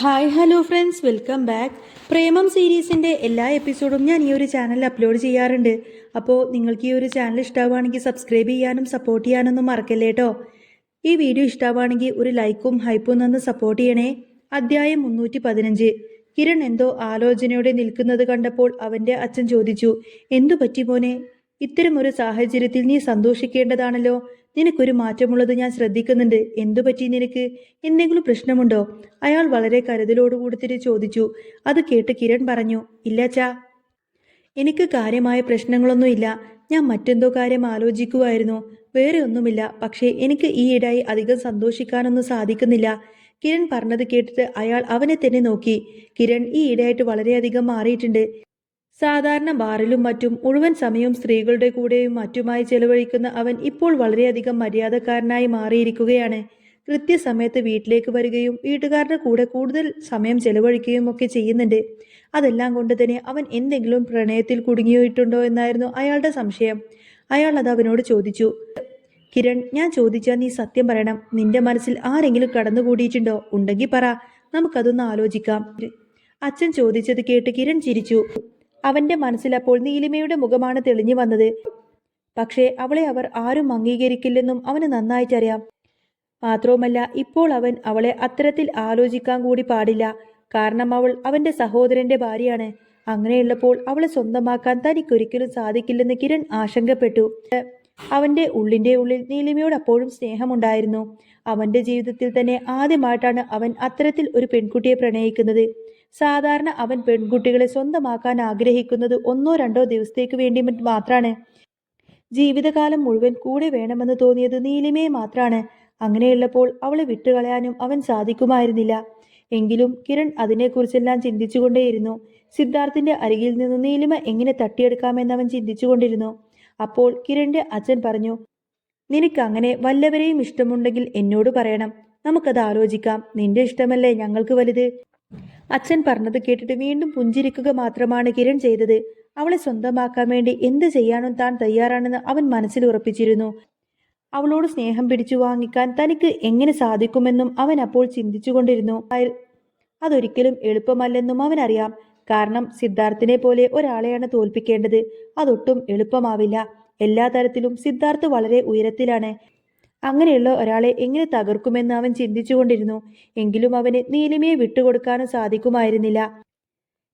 Hi hello friends welcome back Premam സീരീസിന്റെ എല്ലാ എപ്പിസോഡും ഞാൻ ഈ ഒരു ചാനലിൽ അപ്ലോഡ് ചെയ്യാറുണ്ട്. അപ്പോൾ നിങ്ങൾക്ക് ഈ ഒരു ചാനൽ ഇഷ്ടമാവുകയാണെങ്കിൽ സബ്സ്ക്രൈബ് ചെയ്യാനും സപ്പോർട്ട് ചെയ്യാനൊന്നും മറക്കല്ലേ കേട്ടോ ഈ വീഡിയോ ഇഷ്ടമാവുകയാണെങ്കിൽ ഒരു ലൈക്കും ഹൈപ്പും നിന്ന് സപ്പോർട്ട് ചെയ്യണേ. അധ്യായം മുന്നൂറ്റി പതിനഞ്ച് കിരൺ എന്തോ ആലോചനയോടെ നിൽക്കുന്നത് കണ്ടപ്പോൾ അവന്റെ അച്ഛൻ ചോദിച്ചു എന്തു പറ്റി മോനെ? ഇത്തരം ഒരു സാഹചര്യത്തിൽ നീ സന്തോഷിക്കേണ്ടതാണല്ലോ. നിനക്കൊരു മാറ്റമുള്ളത് ഞാൻ ശ്രദ്ധിക്കുന്നുണ്ട്. എന്തു പറ്റി നിനക്ക്? എന്തെങ്കിലും പ്രശ്നമുണ്ടോ? അയാൾ വളരെ കരുതലോടുകൂടി തിരി ചോദിച്ചു. അത് കേട്ട് കിരൺ പറഞ്ഞു ഇല്ലാച്ചാ എനിക്ക് കാര്യമായ പ്രശ്നങ്ങളൊന്നുമില്ല. ഞാൻ മറ്റെന്തോ കാര്യം ആലോചിക്കുമായിരുന്നു വേറെ ഒന്നുമില്ല. പക്ഷേ എനിക്ക് ഈയിടായി അധികം സന്തോഷിക്കാനൊന്നും സാധിക്കുന്നില്ല. കിരൺ പറഞ്ഞത് കേട്ടിട്ട് അയാൾ അവനെ തന്നെ നോക്കി. കിരൺ ഈ ഇടയായിട്ട് വളരെയധികം മാറിയിട്ടുണ്ട്. സാധാരണ ബാറിലും മറ്റും മുഴുവൻ സമയവും സ്ത്രീകളുടെ കൂടെയും മറ്റുമായി ചെലവഴിക്കുന്ന അവൻ ഇപ്പോൾ വളരെയധികം മര്യാദക്കാരനായി മാറിയിരിക്കുകയാണ്. കൃത്യസമയത്ത് വീട്ടിലേക്ക് വരികയും വീട്ടുകാരുടെ കൂടെ കൂടുതൽ സമയം ചെലവഴിക്കുകയും ഒക്കെ ചെയ്യുന്നുണ്ട്. അതെല്ലാം കൊണ്ട് തന്നെ അവൻ എന്തെങ്കിലും പ്രണയത്തിൽ കുടുങ്ങിയിട്ടുണ്ടോ എന്നായിരുന്നു അയാളുടെ സംശയം. അയാൾ അത് അവനോട് ചോദിച്ചു. കിരൺ ഞാൻ ചോദിച്ചാൽ നീ സത്യം പറയണം. നിന്റെ മനസ്സിൽ ആരെങ്കിലും കടന്നുകൂടിയിട്ടുണ്ടോ? ഉണ്ടെങ്കിൽ പറ. നമുക്കതൊന്ന് ആലോചിക്കാം. അച്ഛൻ ചോദിച്ചത് കേട്ട് കിരൺ ചിരിച്ചു. അവന്റെ മനസ്സിലപ്പോൾ നീലിമയുടെ മുഖമാണ് തെളിഞ്ഞു വന്നത്. പക്ഷേ അവളെ അവർ ആരും അംഗീകരിക്കില്ലെന്നും അവന് നന്നായിട്ടറിയാം. മാത്രവുമല്ല ഇപ്പോൾ അവൻ അവളെ അത്തരത്തിൽ ആലോചിക്കാൻ കൂടി പാടില്ല. കാരണം അവൾ അവന്റെ സഹോദരന്റെ ഭാര്യയാണ്. അങ്ങനെയുള്ളപ്പോൾ അവളെ സ്വന്തമാക്കാൻ തനിക്കൊരിക്കലും സാധിക്കില്ലെന്ന് കിരൺ ആശങ്കപ്പെട്ടു. അവന്റെ ഉള്ളിന്റെ ഉള്ളിൽ നീലിമയോട് അപ്പോഴും സ്നേഹമുണ്ടായിരുന്നു. അവന്റെ ജീവിതത്തിൽ തന്നെ ആദ്യമായിട്ടാണ് അവൻ അത്തരത്തിൽ ഒരു പെൺകുട്ടിയെ പ്രണയിക്കുന്നത്. സാധാരണ അവൻ പെൺകുട്ടികളെ സ്വന്തമാക്കാൻ ആഗ്രഹിക്കുന്നത് ഒന്നോ രണ്ടോ ദിവസത്തേക്ക് വേണ്ടി മാത്രമാണ് ജീവിതകാലം മുഴുവൻ കൂടെ വേണമെന്ന് തോന്നിയത് നീലിമയെ മാത്രമാണ് അങ്ങനെയുള്ളപ്പോൾ അവളെ വിട്ടുകളയാനും അവൻ സാധിക്കുമായിരുന്നില്ല. എങ്കിലും കിരൺ അതിനെക്കുറിച്ചെല്ലാം ചിന്തിച്ചുകൊണ്ടേയിരുന്നു. സിദ്ധാർത്ഥിന്റെ അരികിൽ നിന്ന് നീലിമ എങ്ങനെ തട്ടിയെടുക്കാമെന്ന് അവൻ ചിന്തിച്ചുകൊണ്ടിരുന്നു. അപ്പോൾ കിരണിന്റെ അച്ഛൻ പറഞ്ഞു നിനക്ക് അങ്ങനെ വല്ലവരെയും ഇഷ്ടമുണ്ടെങ്കിൽ എന്നോട് പറയണം. നമുക്കത് ആലോചിക്കാം. നിന്റെ ഇഷ്ടമല്ലേ ഞങ്ങൾക്ക് വലുത്? അച്ഛൻ പറഞ്ഞത് കേട്ടിട്ട് വീണ്ടും പുഞ്ചിരിക്കുക മാത്രമാണ് കിരൺ ചെയ്തത്. അവളെ സ്വന്തമാക്കാൻ വേണ്ടി എന്ത് ചെയ്യാനും താൻ തയ്യാറാണെന്ന് അവൻ മനസ്സിൽ ഉറപ്പിച്ചിരുന്നു. അവളോട് സ്നേഹം പിടിച്ചു വാങ്ങിക്കാൻ തനിക്ക് എങ്ങനെ സാധിക്കുമെന്നും അവൻ അപ്പോൾ ചിന്തിച്ചുകൊണ്ടിരുന്നു. അതൊരിക്കലും എളുപ്പമല്ലെന്നും അവനറിയാം. കാരണം സിദ്ധാർത്ഥിനെ പോലെ ഒരാളെയാണ് തോൽപ്പിക്കേണ്ടത്. അതൊട്ടും എളുപ്പമാവില്ല. എല്ലാ തരത്തിലും സിദ്ധാർത്ഥ് വളരെ ഉയരത്തിലാണ്. അങ്ങനെയുള്ള ഒരാളെ എങ്ങനെ തകർക്കുമെന്ന് അവൻ ചിന്തിച്ചുകൊണ്ടിരുന്നു. എങ്കിലും അവന് നീലിമയെ വിട്ടുകൊടുക്കാനും സാധിക്കുമായിരുന്നില്ല.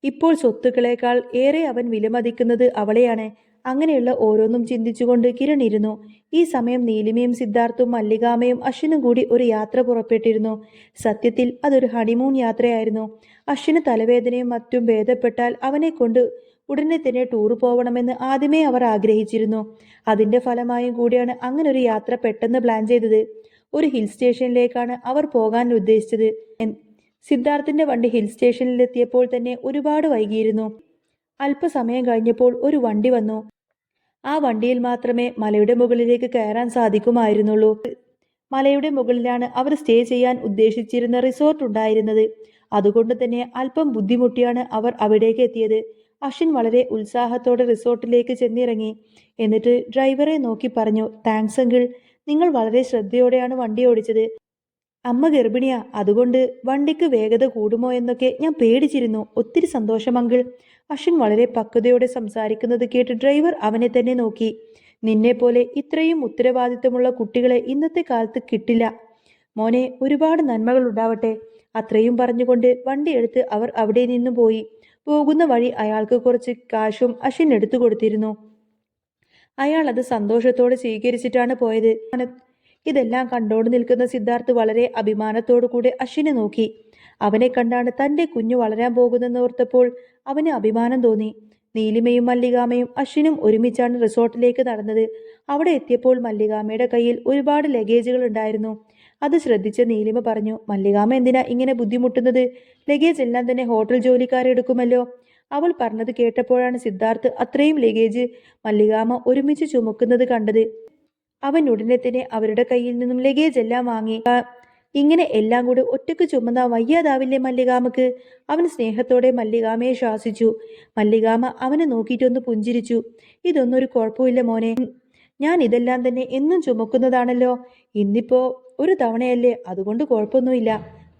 ഇപ്പോൾ സ്വത്തുക്കളേക്കാൾ ഏറെ അവൻ വിലമതിക്കുന്നത് അവളെയാണ്. അങ്ങനെയുള്ള ഓരോന്നും ചിന്തിച്ചുകൊണ്ട് കിരൺ ഇരുന്നു. ഈ സമയം നീലിമയും സിദ്ധാർത്ഥും മല്ലികാമയും അശ്വിനും കൂടി ഒരു യാത്ര പുറപ്പെട്ടിരുന്നു. സത്യത്തിൽ അതൊരു ഹണിമൂൺ യാത്രയായിരുന്നു. അശ്വിന് തലവേദനയും മറ്റും ഭേദപ്പെട്ടാൽ അവനെ കൊണ്ട് ഉടനെ തന്നെ ടൂർ പോകണമെന്ന് ആദ്യമേ അവർ ആഗ്രഹിച്ചിരുന്നു. അതിന്റെ ഫലമായും കൂടിയാണ് അങ്ങനെ ഒരു യാത്ര പെട്ടെന്ന് പ്ലാൻ ചെയ്തത്. ഒരു ഹിൽ സ്റ്റേഷനിലേക്കാണ് അവർ പോകാൻ ഉദ്ദേശിച്ചത്. സിദ്ധാർത്ഥിന്റെ വണ്ടി ഹിൽ സ്റ്റേഷനിലെത്തിയപ്പോൾ തന്നെ ഒരുപാട് വൈകിയിരുന്നു. അല്പസമയം കഴിഞ്ഞപ്പോൾ ഒരു വണ്ടി വന്നു. ആ വണ്ടിയിൽ മാത്രമേ മലയുടെ മുകളിലേക്ക് കയറാൻ സാധിക്കുമായിരുന്നുള്ളൂ. മലയുടെ മുകളിലാണ് അവർ സ്റ്റേ ചെയ്യാൻ ഉദ്ദേശിച്ചിരുന്ന റിസോർട്ട് ഉണ്ടായിരുന്നത്. അതുകൊണ്ട് തന്നെ അല്പം ബുദ്ധിമുട്ടിയാണ് അവർ അവിടേക്ക് എത്തിയത്. അശ്വിൻ വളരെ ഉത്സാഹത്തോടെ റിസോർട്ടിലേക്ക് ചെന്നിറങ്ങി. എന്നിട്ട് ഡ്രൈവറെ നോക്കി പറഞ്ഞു താങ്ക്സ് അങ്കിൾ നിങ്ങൾ വളരെ ശ്രദ്ധയോടെയാണ് വണ്ടി ഓടിച്ചത്. അമ്മ ഗർഭിണിയാ അതുകൊണ്ട് വണ്ടിക്ക് വേഗത കൂടുമോ എന്നൊക്കെ ഞാൻ പേടിച്ചിരുന്നു. ഒത്തിരി സന്തോഷം അങ്കിൾ. അശ്വിൻ വളരെ പക്വതയോടെ സംസാരിക്കുന്നത് കേട്ട് ഡ്രൈവർ അവനെ തന്നെ നോക്കി. നിന്നെ പോലെ ഇത്രയും ഉത്തരവാദിത്തമുള്ള കുട്ടികളെ ഇന്നത്തെ കാലത്ത് കിട്ടില്ല. മോനെ ഒരുപാട് നന്മകൾ ഉണ്ടാവട്ടെ. അത്രയും പറഞ്ഞുകൊണ്ട് വണ്ടിയെടുത്ത് അവർ അവിടെ നിന്നു പോയി. പോകുന്ന വഴി അയാൾക്ക് കുറച്ച് കാശും അശ്വിൻ എടുത്തു കൊടുത്തിരുന്നു. അയാൾ അത് സന്തോഷത്തോടെ സ്വീകരിച്ചിട്ടാണ് പോയത്. ഇതെല്ലാം കണ്ടോണ്ട് നിൽക്കുന്ന സിദ്ധാർത്ഥ് വളരെ അഭിമാനത്തോടു കൂടെ അശ്വിനെ നോക്കി. അവനെ കണ്ടാണ് തന്റെ കുഞ്ഞു വളരാൻ പോകുന്നെന്ന് ഓർത്തപ്പോൾ അവന് അഭിമാനം തോന്നി. നീലിമയും മല്ലികാമയും അശ്വിനും ഒരുമിച്ചാണ് റിസോർട്ടിലേക്ക് നടന്നത്. അവിടെ എത്തിയപ്പോൾ മല്ലികാമയുടെ കയ്യിൽ ഒരുപാട് ലഗേജുകൾ ഉണ്ടായിരുന്നു. അത് ശ്രദ്ധിച്ച നീലിമ പറഞ്ഞു മല്ലികാമ എന്തിനാ ഇങ്ങനെ ബുദ്ധിമുട്ടുന്നത്? ലഗേജ് എല്ലാം തന്നെ ഹോട്ടൽ ജോലിക്കാരെടുക്കുമല്ലോ അവൾ പറഞ്ഞത് കേട്ടപ്പോഴാണ് സിദ്ധാർത്ഥ് അത്രയും ലഗേജ് മല്ലികാമ ഒരുമിച്ച് ചുമക്കുന്നത് കണ്ടത്. അവൻ ഉടനെ തന്നെ അവരുടെ കയ്യിൽ നിന്നും ലഗേജ് എല്ലാം വാങ്ങി. ഇങ്ങനെ എല്ലാം കൂടെ ഒറ്റയ്ക്ക് ചുമന്ന വയ്യാതാവില്ലേ മല്ലികാമക്ക്? അവൻ സ്നേഹത്തോടെ മല്ലികാമയെ ശ്വാസിച്ചു മല്ലികാമ അവനെ നോക്കിയിട്ടൊന്ന് പുഞ്ചിരിച്ചു. ഇതൊന്നും ഒരു കുഴപ്പമില്ല മോനെ. ഞാൻ ഇതെല്ലാം തന്നെ എന്നും ചുമക്കുന്നതാണല്ലോ. ഇന്നിപ്പോ ഒരു തവണയല്ലേ അതുകൊണ്ട് കുഴപ്പമൊന്നുമില്ല.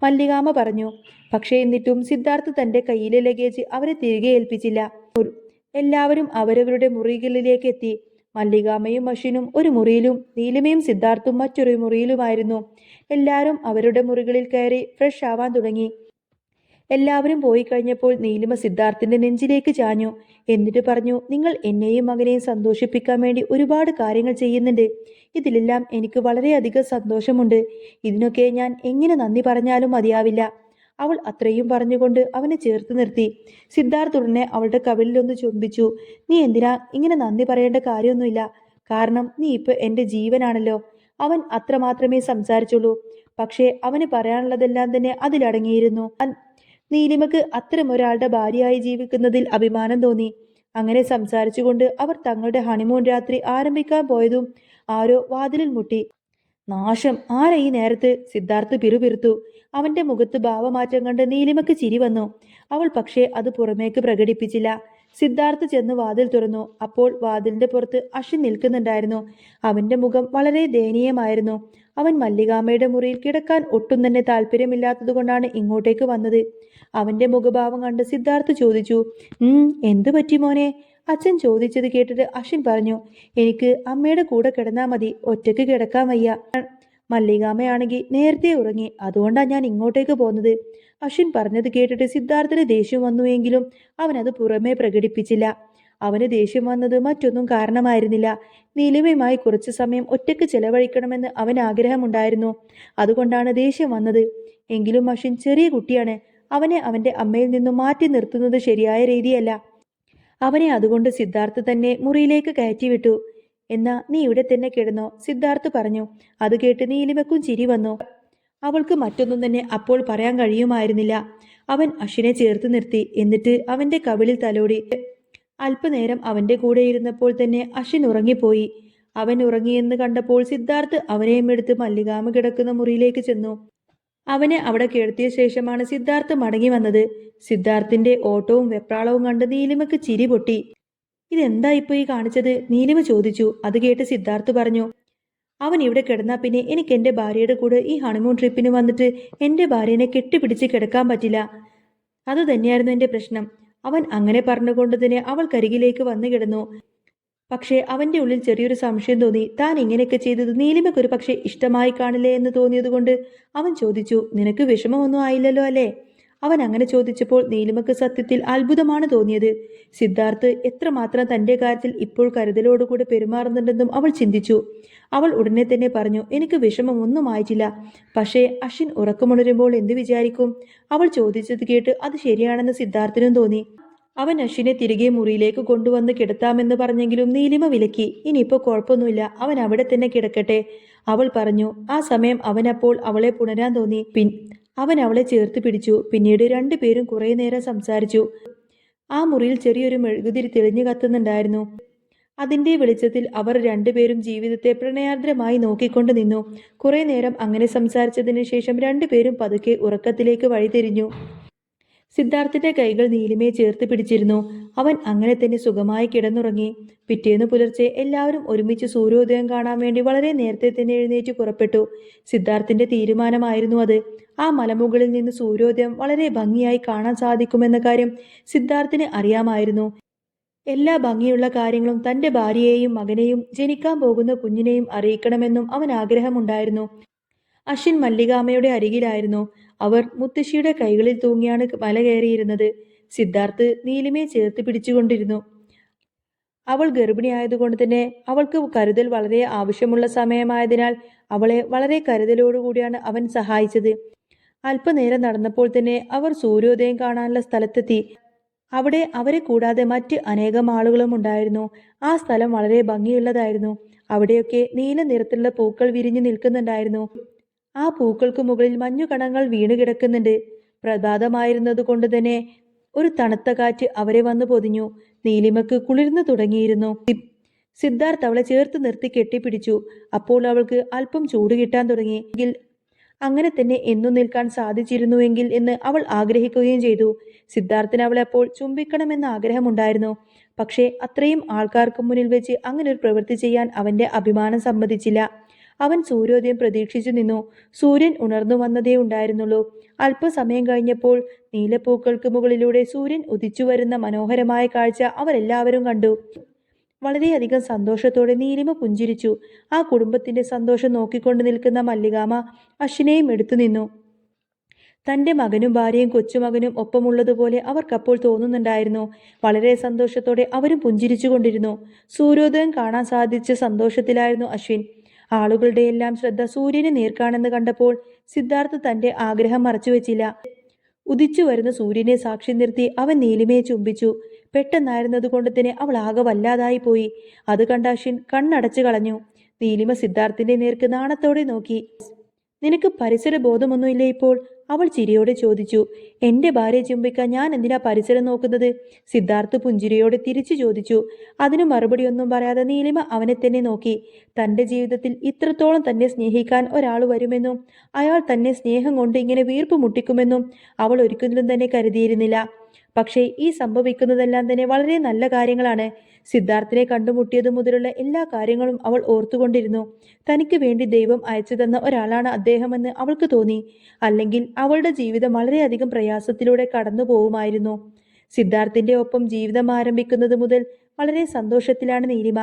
മല്ലികാമ പറഞ്ഞു പക്ഷേ എന്നിട്ടും സിദ്ധാർത്ഥ് തന്റെ കയ്യിലെ ലഗേജ് അവരെ തിരികെ ഏൽപ്പിച്ചില്ല. എല്ലാവരും അവരവരുടെ മുറികളിലേക്ക് എത്തി. മല്ലികാമയും മഷീനും ഒരു മുറിയിലും നീലമയും സിദ്ധാർത്ഥും മറ്റൊരു മുറിയിലുമായിരുന്നു. എല്ലാവരും അവരുടെ മുറികളിൽ കയറി ഫ്രഷ് ആവാൻ തുടങ്ങി. എല്ലാവരും പോയി കഴിഞ്ഞപ്പോൾ നീലിമ സിദ്ധാർത്ഥിന്റെ നെഞ്ചിലേക്ക് ചാഞ്ഞു. എന്നിട്ട് പറഞ്ഞു നിങ്ങൾ എന്നെയും മകനെയും സന്തോഷിപ്പിക്കാൻ വേണ്ടി ഒരുപാട് കാര്യങ്ങൾ ചെയ്യുന്നുണ്ട്. ഇതിലെല്ലാം എനിക്ക് വളരെയധികം സന്തോഷമുണ്ട്. ഇതിനൊക്കെ ഞാൻ എങ്ങനെ നന്ദി പറഞ്ഞാലും മതിയാവില്ല. അവൾ അത്രയും പറഞ്ഞുകൊണ്ട് അവനെ ചേർത്ത് നിർത്തി. സിദ്ധാർത്ഥ് ഉടനെ അവളുടെ കവിളിലൊന്ന് ചുംബിച്ചു. നീ എന്തിനാ ഇങ്ങനെ നന്ദി പറയേണ്ട കാര്യമൊന്നുമില്ല. കാരണം നീ ഇപ്പൊ എന്റെ ജീവനാണല്ലോ. അവൻ അത്രമാത്രമേ സംസാരിച്ചുള്ളൂ. പക്ഷേ അവന് പറയാനുള്ളതെല്ലാം തന്നെ അതിലടങ്ങിയിരുന്നു. നീലിമക്ക് അത്തരം ഒരാളുടെ ഭാര്യയായി ജീവിക്കുന്നതിൽ അഭിമാനം തോന്നി. അങ്ങനെ സംസാരിച്ചുകൊണ്ട് അവർ തങ്ങളുടെ ഹണിമൂൺ രാത്രി ആരംഭിക്കാൻ പോയതും ആരോ വാതിലിൽ മുട്ടി. നാശം ആരെ ഈ നേരത്ത്? സിദ്ധാർത്ഥ് പിറുപിറുത്തു. അവന്റെ മുഖത്ത് ഭാവമാറ്റം കണ്ട് നീലിമക്ക് ചിരി വന്നു. അവൾ പക്ഷേ അത് പുറമേക്ക് പ്രകടിപ്പിച്ചില്ല. സിദ്ധാർത്ഥ് ചെന്ന് വാതിൽ തുറന്നു. അപ്പോൾ വാതിലിന്റെ പുറത്ത് അശ്വിൻ നിൽക്കുന്നുണ്ടായിരുന്നു. അവന്റെ മുഖം വളരെ ദയനീയമായിരുന്നു. അവൻ മല്ലികാമ്മയുടെ മുറിയിൽ കിടക്കാൻ ഒട്ടും തന്നെ താല്പര്യമില്ലാത്തതുകൊണ്ടാണ് ഇങ്ങോട്ടേക്ക് വന്നത്. അവന്റെ മുഖഭാവം കണ്ട് സിദ്ധാർത്ഥ് ചോദിച്ചു എന്തു പറ്റി മോനെ? അച്ഛൻ ചോദിച്ചത് കേട്ടിട്ട് അശ്വിൻ പറഞ്ഞു എനിക്ക് അമ്മയുടെ കൂടെ കിടന്നാ മതി ഒറ്റയ്ക്ക് കിടക്കാൻ വയ്യ. മല്ലികാമ്മയാണെങ്കിൽ നേരത്തെ ഉറങ്ങി അതുകൊണ്ടാണ് ഞാൻ ഇങ്ങോട്ടേക്ക് പോന്നത്. അശ്വിൻ പറഞ്ഞത് കേട്ടിട്ട് സിദ്ധാർത്ഥന് ദേഷ്യം വന്നുവെങ്കിലും അവനത് പുറമേ പ്രകടിപ്പിച്ചില്ല. അവന് ദേഷ്യം വന്നത് മറ്റൊന്നും കാരണമായിരുന്നില്ല. നീലിമയുമായി കുറച്ചു സമയം ഒറ്റയ്ക്ക് ചെലവഴിക്കണമെന്ന് അവൻ ആഗ്രഹമുണ്ടായിരുന്നു. അതുകൊണ്ടാണ് ദേഷ്യം വന്നത്. എങ്കിലും മഷിൻ ചെറിയ കുട്ടിയാണ്. അവനെ അവന്റെ അമ്മയിൽ നിന്നും മാറ്റി നിർത്തുന്നത് ശരിയായ രീതിയല്ല. അവനെ അതുകൊണ്ട് സിദ്ധാർത്ഥ് തന്നെ മുറിയിലേക്ക് കയറ്റിവിട്ടു. എന്നാ നീ ഇവിടെ തന്നെ കിടന്നോ? സിദ്ധാർത്ഥ് പറഞ്ഞു. അത് കേട്ട് നീലിമക്കും ചിരി വന്നു. അവൾക്ക് മറ്റൊന്നും തന്നെ അപ്പോൾ പറയാൻ കഴിയുമായിരുന്നില്ല. അവൻ അഷിനെ ചേർത്ത് നിർത്തി. എന്നിട്ട് അവന്റെ കവിളിൽ തലോടി. അല്പനേരം അവന്റെ കൂടെ ഇരുന്നപ്പോൾ തന്നെ അശ്വിൻ ഉറങ്ങിപ്പോയി. അവൻ ഉറങ്ങിയെന്ന് കണ്ടപ്പോൾ സിദ്ധാർത്ഥ് അവനെയും എടുത്ത് മല്ലികാമ കിടക്കുന്ന മുറിയിലേക്ക് ചെന്നു. അവനെ അവിടെ കേൾത്തിയ ശേഷമാണ് സിദ്ധാർത്ഥ് മടങ്ങി വന്നത്. സിദ്ധാർത്ഥിന്റെ ഓട്ടവും വെപ്രാളവും കണ്ട് നീലിമക്ക് ചിരി പൊട്ടി. ഇതെന്താ ഇപ്പൊ ഈ കാണിച്ചത്? നീലിമ ചോദിച്ചു. അത് കേട്ട് സിദ്ധാർത്ഥ് പറഞ്ഞു. അവൻ ഇവിടെ കിടന്നാ പിന്നെ എനിക്ക് എന്റെ ഭാര്യയുടെ കൂടെ ഈ ഹണിമൂൺ ട്രിപ്പിന് വന്നിട്ട് എന്റെ ഭാര്യനെ കെട്ടിപ്പിടിച്ച് കിടക്കാൻ പറ്റില്ല. അത് തന്നെയായിരുന്നു എന്റെ പ്രശ്നം. അവൻ അങ്ങനെ പറഞ്ഞുകൊണ്ട് തന്നെ അവൾക്കരികിലേക്ക് വന്നു കിടന്നു. പക്ഷേ അവന്റെ ഉള്ളിൽ ചെറിയൊരു സംശയം തോന്നി. താൻ ഇങ്ങനെയൊക്കെ ചെയ്തത് നീലിമയ്ക്ക് പക്ഷെ പക്ഷേ ഇഷ്ടമായി കാണില്ലേ എന്ന് തോന്നിയതുകൊണ്ട് അവൻ ചോദിച്ചു നിനക്ക് വിഷമമൊന്നും ആയില്ലല്ലോ അല്ലേ? അവൻ അങ്ങനെ ചോദിച്ചപ്പോൾ നീലിമക്ക് സത്യത്തിൽ അത്ഭുതമാണ് തോന്നിയത്. സിദ്ധാർത്ഥ് എത്രമാത്രം തന്റെ കാര്യത്തിൽ ഇപ്പോൾ കരുതലോടുകൂടി പെരുമാറുന്നുണ്ടെന്നും അവൾ ചിന്തിച്ചു. അവൾ ഉടനെ തന്നെ പറഞ്ഞു എനിക്ക് വിഷമം ഒന്നും ആയിട്ടില്ല. പക്ഷേ അശ്വിൻ ഉറക്കമുണരുമ്പോൾ എന്തു വിചാരിക്കും? അവൾ ചോദിച്ചത് കേട്ട് അത് ശരിയാണെന്ന് സിദ്ധാർത്ഥിനും തോന്നി. അവൻ അശ്വിനെ തിരികെ മുറിയിലേക്ക് കൊണ്ടുവന്ന് കിടത്താമെന്ന് പറഞ്ഞെങ്കിലും നീലിമ വിലക്കി. ഇനിയിപ്പോ കുഴപ്പമൊന്നുമില്ല. അവൻ അവിടെ തന്നെ കിടക്കട്ടെ. അവൾ പറഞ്ഞു ആ സമയം അവനപ്പോൾ അവളെ പുണരാൻ തോന്നി. പിൻ അവൻ അവളെ ചേർത്ത് പിടിച്ചു. പിന്നീട് രണ്ടുപേരും കുറേ നേരം സംസാരിച്ചു. ആ മുറിയിൽ ചെറിയൊരു മെഴുകുതിരി തെളിഞ്ഞു കത്തുന്നുണ്ടായിരുന്നു. അതിന്റെ വെളിച്ചത്തിൽ അവർ രണ്ടുപേരും ജീവിതത്തെ പ്രണയാർദ്രമായി നോക്കിക്കൊണ്ട് നിന്നു. കുറേ നേരം അങ്ങനെ സംസാരിച്ചതിന് ശേഷം രണ്ടുപേരും പതുക്കെ ഉറക്കത്തിലേക്ക് വഴിതിരിഞ്ഞു. സിദ്ധാർത്ഥിന്റെ കൈകൾ നീലിമയെ ചേർത്ത് പിടിച്ചിരുന്നു. അവൻ അങ്ങനെ തന്നെ സുഖമായി കിടന്നുറങ്ങി. പിറ്റേന്ന് പുലർച്ചെ എല്ലാവരും ഒരുമിച്ച് സൂര്യോദയം കാണാൻ വേണ്ടി വളരെ നേരത്തെ തന്നെ എഴുന്നേറ്റ് പുറപ്പെട്ടു. സിദ്ധാർത്ഥിന്റെ തീരുമാനമായിരുന്നു അത്. ആ മലമുകളിൽ നിന്ന് സൂര്യോദയം വളരെ ഭംഗിയായി കാണാൻ സാധിക്കുമെന്ന കാര്യം സിദ്ധാർത്ഥിന് അറിയാമായിരുന്നു. എല്ലാ ഭംഗിയുള്ള കാര്യങ്ങളും തന്റെ ഭാര്യയെയും മകനെയും ജനിക്കാൻ പോകുന്ന കുഞ്ഞിനെയും അറിയിക്കണമെന്നും അവൻ ആഗ്രഹമുണ്ടായിരുന്നു. അശ്വിൻ മല്ലികാമ്മയുടെ അരികിലായിരുന്നു. അവർ മുത്തശ്ശിയുടെ കൈകളിൽ തൂങ്ങിയാണ് മല കയറിയിരുന്നത്. സിദ്ധാർത്ഥ് നീലിമയെ ചേർത്ത് പിടിച്ചുകൊണ്ടിരുന്നു. അവൾ ഗർഭിണിയായതുകൊണ്ട് തന്നെ അവൾക്ക് കരുതൽ വളരെ ആവശ്യമുള്ള സമയമായതിനാൽ അവളെ വളരെ കരുതലോടുകൂടിയാണ് അവൻ സഹായിച്ചത്. അല്പനേരം നടന്നപ്പോൾ തന്നെ അവർ സൂര്യോദയം കാണാനുള്ള സ്ഥലത്തെത്തി. അവിടെ അവരെ കൂടാതെ മറ്റ് അനേകം ആളുകളും ഉണ്ടായിരുന്നു. ആ സ്ഥലം വളരെ ഭംഗിയുള്ളതായിരുന്നു. അവിടെയൊക്കെ നീല നിറത്തിലുള്ള പൂക്കൾ വിരിഞ്ഞു നിൽക്കുന്നുണ്ടായിരുന്നു. ആ പൂക്കൾക്ക് മുകളിൽ മഞ്ഞുകണങ്ങൾ വീണു കിടക്കുന്നുണ്ട് പ്രഭാതമായിരുന്നത് കൊണ്ട് തന്നെ ഒരു തണുത്ത കാറ്റ് അവരെ വന്നു പൊതിഞ്ഞു. നീലിമക്ക് കുളിർന്നു തുടങ്ങിയിരുന്നു. സിദ്ധാർത്ഥ് അവളെ ചേർത്ത് നിർത്തി കെട്ടിപ്പിടിച്ചു. അപ്പോൾ അവൾക്ക് അല്പം ചൂട് കിട്ടാൻ തുടങ്ങി. എങ്കിൽ അങ്ങനെ തന്നെ എന്നു നിൽക്കാൻ സാധിച്ചിരുന്നുവെങ്കിൽ എന്ന് അവൾ ആഗ്രഹിക്കുകയും ചെയ്തു. സിദ്ധാർത്ഥിന് അവളെ അപ്പോൾ ചുംബിക്കണമെന്ന ആഗ്രഹമുണ്ടായിരുന്നു. പക്ഷേ അത്രയും ആൾക്കാർക്ക് മുന്നിൽ വെച്ച് അങ്ങനെ ഒരു പ്രവൃത്തി ചെയ്യാൻ അവന്റെ അഭിമാനം സമ്മതിച്ചില്ല. അവൻ സൂര്യോദയം പ്രതീക്ഷിച്ചു നിന്നു. സൂര്യൻ ഉണർന്നു വന്നതേ ഉണ്ടായിരുന്നുള്ളൂ. അല്പസമയം കഴിഞ്ഞപ്പോൾ നീലപ്പൂക്കൾക്ക് മുകളിലൂടെ സൂര്യൻ ഉദിച്ചു വരുന്ന മനോഹരമായ കാഴ്ച അവരെല്ലാവരും കണ്ടു. വളരെയധികം സന്തോഷത്തോടെ നീലിമ പുഞ്ചിരിച്ചു. ആ കുടുംബത്തിന്റെ സന്തോഷം നോക്കിക്കൊണ്ട് നിൽക്കുന്ന മല്ലികാമ അശ്വിനെയും എടുത്തു നിന്നു. തന്റെ മകനും ഭാര്യയും കൊച്ചുമകനും ഒപ്പമുള്ളതുപോലെ അവർക്കപ്പോൾ തോന്നുന്നുണ്ടായിരുന്നു. വളരെ സന്തോഷത്തോടെ അവരും പുഞ്ചിരിച്ചുകൊണ്ടിരുന്നു. സൂര്യോദയം കാണാൻ സാധിച്ച സന്തോഷത്തിലായിരുന്നു അശ്വിൻ. ആളുകളുടെ എല്ലാം ശ്രദ്ധ സൂര്യനെ നേർക്കാണെന്ന് കണ്ടപ്പോൾ സിദ്ധാർത്ഥ തന്റെ ആഗ്രഹം മറച്ചുവെച്ചില്ല ഉദിച്ചു വരുന്ന സൂര്യനെ സാക്ഷി നിർത്തി അവൻ നീലിമയെ ചുംബിച്ചു. പെട്ടെന്നായിരുന്നതുകൊണ്ട് തന്നെ അവൾ ആകെ വല്ലാതായി പോയി. അത് കണ്ട അശ്വിൻ കണ്ണടച്ചു കളഞ്ഞു. നീലിമ സിദ്ധാർത്ഥിന്റെ നേർക്ക് നാണത്തോടെ നോക്കി. നിനക്ക് പരിസര ബോധമൊന്നുമില്ലേ ഇപ്പോൾ? അവൾ ചിരിയോടെ ചോദിച്ചു എന്റെ ഭാര്യ ചുംബിക്കാൻ ഞാൻ എന്തിനാ പരിസരം നോക്കുന്നത്? സിദ്ധാർത്ഥ് പുഞ്ചിരിയോടെ തിരിച്ചു ചോദിച്ചു അതിനു മറുപടിയൊന്നും പറയാതെ നീലിമ അവനെ തന്നെ നോക്കി. തന്റെ ജീവിതത്തിൽ ഇത്രത്തോളം തന്നെ സ്നേഹിക്കാൻ ഒരാൾ വരുമെന്നും അയാൾ തന്നെ സ്നേഹം കൊണ്ട് ഇങ്ങനെ വീർപ്പ് മുട്ടിക്കുമെന്നും അവൾ ഒരിക്കലും തന്നെ കരുതിയിരുന്നില്ല. പക്ഷേ ഈ സംഭവിക്കുന്നതെല്ലാം തന്നെ വളരെ നല്ല കാര്യങ്ങളാണ്. സിദ്ധാർത്ഥിനെ കണ്ടുമുട്ടിയതു മുതലുള്ള എല്ലാ കാര്യങ്ങളും അവൾ ഓർത്തുകൊണ്ടിരുന്നു. തനിക്ക് വേണ്ടി ദൈവം അയച്ചു തന്ന ഒരാളാണ് അദ്ദേഹമെന്ന് അവൾക്ക് തോന്നി. അല്ലെങ്കിൽ അവളുടെ ജീവിതം വളരെയധികം പ്രയാസത്തിലൂടെ കടന്നു പോവുമായിരുന്നു സിദ്ധാർത്ഥിന്റെ ഒപ്പം ജീവിതം ആരംഭിക്കുന്നത് മുതൽ വളരെ സന്തോഷത്തിലാണ് നീലിമ.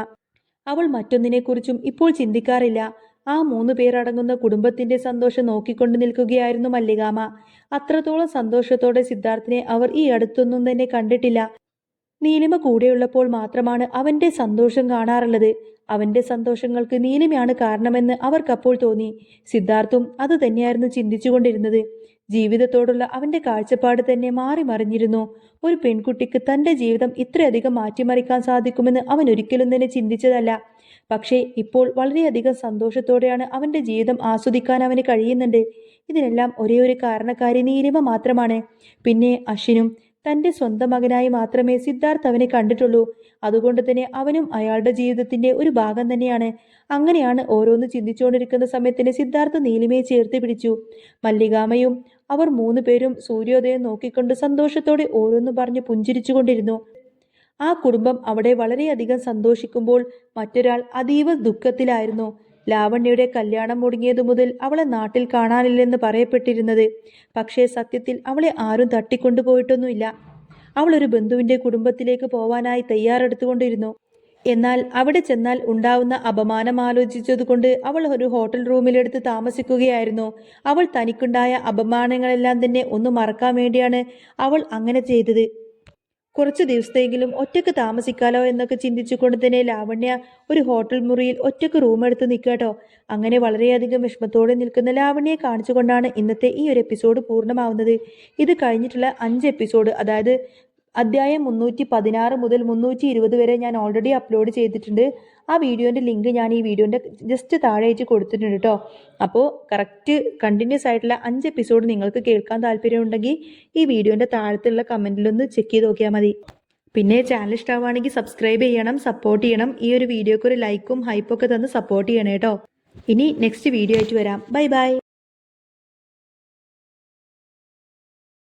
അവൾ മറ്റൊന്നിനെക്കുറിച്ചും ഇപ്പോൾ ചിന്തിക്കാറില്ല. ആ മൂന്ന് പേരടങ്ങുന്ന കുടുംബത്തിന്റെ സന്തോഷം നോക്കിക്കൊണ്ട് നിൽക്കുകയായിരുന്നു മല്ലികാമ. അത്രത്തോളം സന്തോഷത്തോടെ സിദ്ധാർത്ഥിനെ അവർ ഈ അടുത്തൊന്നും തന്നെ കണ്ടിട്ടില്ല. നീലിമ കൂടെയുള്ളപ്പോൾ മാത്രമാണ് അവന്റെ സന്തോഷം കാണാറുള്ളത്. അവന്റെ സന്തോഷങ്ങൾക്ക് നീലിമയാണ് കാരണമെന്ന് അവർക്കപ്പോൾ തോന്നി. സിദ്ധാർത്ഥും അത് തന്നെയായിരുന്നു ചിന്തിച്ചുകൊണ്ടിരുന്നത്. ജീവിതത്തോടുള്ള അവന്റെ കാഴ്ചപ്പാട് തന്നെ മാറി മറിഞ്ഞിരുന്നു. ഒരു പെൺകുട്ടിക്ക് തന്റെ ജീവിതം ഇത്രയധികം മാറ്റിമറിക്കാൻ സാധിക്കുമെന്ന് അവൻ ഒരിക്കലും തന്നെ ചിന്തിച്ചതല്ല. പക്ഷേ ഇപ്പോൾ വളരെയധികം സന്തോഷത്തോടെയാണ് അവന്റെ ജീവിതം ആസ്വദിക്കാൻ അവന് കഴിയുന്നുണ്ട്. ഇതിനെല്ലാം ഒരേ ഒരു കാരണക്കാരി നീലിമ മാത്രമാണ്. പിന്നെ അശ്വിനും തന്റെ സ്വന്തം മകനായി മാത്രമേ സിദ്ധാർത്ഥ് അവനെ കണ്ടിട്ടുള്ളൂ. അതുകൊണ്ട് തന്നെ അവനും അയാളുടെ ജീവിതത്തിന്റെ ഒരു ഭാഗം തന്നെയാണ്. അങ്ങനെയാണ് ഓരോന്ന് ചിന്തിച്ചുകൊണ്ടിരിക്കുന്ന സമയത്തിന് സിദ്ധാർത്ഥ് നീലിമയെ ചേർത്ത് പിടിച്ചു. മല്ലികാമയും അവർ മൂന്ന് പേരും സൂര്യോദയം നോക്കിക്കൊണ്ട് സന്തോഷത്തോടെ ഓരോന്ന് പറഞ്ഞ് പുഞ്ചിരിച്ചുകൊണ്ടിരുന്നു. ആ കുടുംബം അവിടെ വളരെയധികം സന്തോഷിക്കുമ്പോൾ മറ്റൊരാൾ അതീവ ദുഃഖത്തിലായിരുന്നു. ലാവണ്യയുടെ കല്യാണം മുടങ്ങിയതു മുതൽ അവളെ നാട്ടിൽ കാണാനില്ലെന്ന് പറയപ്പെട്ടിരുന്നത്. പക്ഷേ സത്യത്തിൽ അവളെ ആരും തട്ടിക്കൊണ്ടുപോയിട്ടൊന്നുമില്ല. അവൾ ഒരു ബന്ധുവിന്റെ കുടുംബത്തിലേക്ക് പോവാനായി തയ്യാറെടുത്തുകൊണ്ടിരുന്നു. എന്നാൽ അവിടെ ചെന്നാൽ ഉണ്ടാവുന്ന അപമാനം ആലോചിച്ചതുകൊണ്ട് അവൾ ഒരു ഹോട്ടൽ റൂമിലെടുത്ത് താമസിക്കുകയായിരുന്നു. അവൾ തനിക്കുണ്ടായ അപമാനങ്ങളെല്ലാം തന്നെ ഒന്ന് മറക്കാൻ വേണ്ടിയാണ് അവൾ അങ്ങനെ ചെയ്തത്. കുറച്ച് ദിവസത്തെങ്കിലും ഒറ്റയ്ക്ക് താമസിക്കാലോ എന്നൊക്കെ ചിന്തിച്ചുകൊണ്ട് തന്നെ ലാവണ്യ ഒരു ഹോട്ടൽ മുറിയിൽ ഒറ്റയ്ക്ക് റൂം എടുത്ത് നിൽക്കട്ടോ അങ്ങനെ വളരെയധികം വിഷമത്തോടെ നിൽക്കുന്ന ലാവണ്യയെ കാണിച്ചുകൊണ്ടാണ് ഇന്നത്തെ ഈ ഒരു എപ്പിസോഡ് പൂർണമാവുന്നത്. ഇത് കഴിഞ്ഞിട്ടുള്ള അഞ്ച് എപ്പിസോഡ് അതായത് അധ്യായം മുന്നൂറ്റി പതിനാറ് മുതൽ മുന്നൂറ്റി ഇരുപത് വരെ ഞാൻ ഓൾറെഡി അപ്ലോഡ് ചെയ്തിട്ടുണ്ട്. ആ വീഡിയോന്റെ ലിങ്ക് ഞാൻ ഈ വീഡിയോന്റെ ജസ്റ്റ് താഴെ അയച്ച് കൊടുത്തിട്ടുണ്ട് കേട്ടോ അപ്പോൾ കറക്റ്റ് കണ്ടിന്യൂസ് ആയിട്ടുള്ള അഞ്ച് എപ്പിസോഡ് നിങ്ങൾക്ക് കേൾക്കാൻ താല്പര്യമുണ്ടെങ്കിൽ ഈ വീഡിയോന്റെ താഴത്തുള്ള കമന്റിലൊന്ന് ചെക്ക് ചെയ്ത് നോക്കിയാൽ മതി. പിന്നെ ചാനൽ ഇഷ്ടമാണെങ്കിൽ സബ്സ്ക്രൈബ് ചെയ്യണം സപ്പോർട്ട് ചെയ്യണം. ഈ ഒരു വീഡിയോക്ക് ഒരു ലൈക്കും ഹൈപ്പൊക്കെ തന്ന് സപ്പോർട്ട് ചെയ്യണേ കേട്ടോ ഇനി നെക്സ്റ്റ് വീഡിയോ ആയിട്ട് വരാം. Bye bye